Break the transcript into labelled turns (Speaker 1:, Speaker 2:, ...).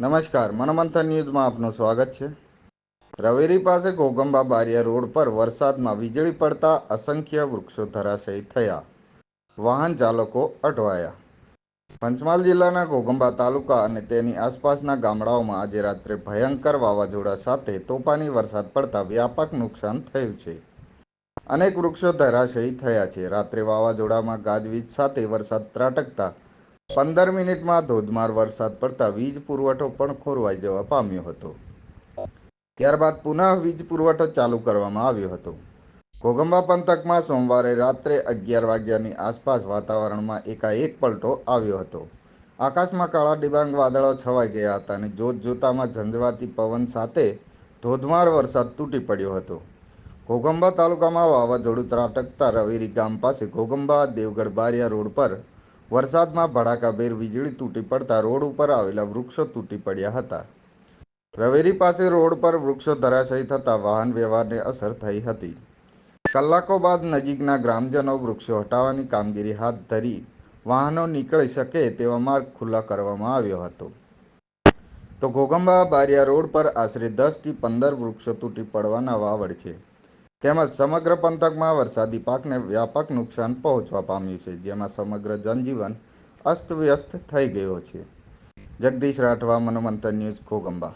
Speaker 1: નમસ્કાર, મનમંથન ન્યૂઝમાં આપનું સ્વાગત છે. રવેરી પાસે ઘોગંબા બારિયા રોડ પર વરસાદમાં વીજળી પડતા અસંખ્ય વૃક્ષો ધરાશયી થયા. વાહન ચાલકો અટવાયા. પંચમહાલ જિલ્લાના ઘોગંબા તાલુકા અને તેની આસપાસના ગામડાઓમાં આજે રાત્રે ભયંકર વાવાઝોડા સાથે તોફાની વરસાદ પડતા વ્યાપક નુકસાન થયું છે. અનેક વૃક્ષો ધરાશયી થયા છે. રાત્રે વાવાઝોડામાં ગાજવીજ સાથે વરસાદ ત્રાટકતા પંદર મિનિટમાં ધોધમાર વરસાદ પડતા વીજ પુરવઠો પણ ખોરવાઈ જવા પામ્યો હતો. ત્યારબાદ પુનઃ વીજ પુરવઠો ચાલુ કરવામાં આવ્યો હતો. ઘોગંબા પંથકમાં સોમવારે રાત્રે અગિયાર વાગ્યાની આસપાસ વાતાવરણમાં એકાએક પલટો આવ્યો હતો. આકાશમાં કાળા ડિબાંગ વાદળો છવાઈ ગયા હતા અને જોત જોતામાં ઝંઝવાતી પવન સાથે ધોધમાર વરસાદ તૂટી પડ્યો હતો. ઘોગંબા તાલુકામાં વાવાઝોડું ત્રાટકતા રવેરી ગામ પાસે ઘોગંબા દેવગઢ બારિયા રોડ પર વરસાદમાં ભડાકાભેર વીજળી તૂટી પડતા રોડ ઉપર આવેલા વૃક્ષો તૂટી પડ્યા હતા. રવેરી પાસે રોડ પર વૃક્ષો ધરાશયી થતાં વાહન વ્યવહારને અસર થઈ હતી. કલાકો બાદ નજીકના ગ્રામજનો વૃક્ષો હટાવવાની કામગીરી હાથ ધરી વાહનો નીકળી શકે તેવા માર્ગ ખુલ્લા કરવામાં આવ્યો હતો. તો ઘોઘંબા બારિયા રોડ પર આશરે દસથી પંદર વૃક્ષો તૂટી પડવાના વાવડ છે. તેમજ સમગ્ર પંથકમાં વરસાદી પાકને વ્યાપક નુકસાન પહોંચવા પામ્યું છે, જેમાં સમગ્ર જનજીવન અસ્તવ્યસ્ત થઈ ગયો છે. જગદીશ રાઠવા, મનોમંથન ન્યૂઝ ઘોગંબા.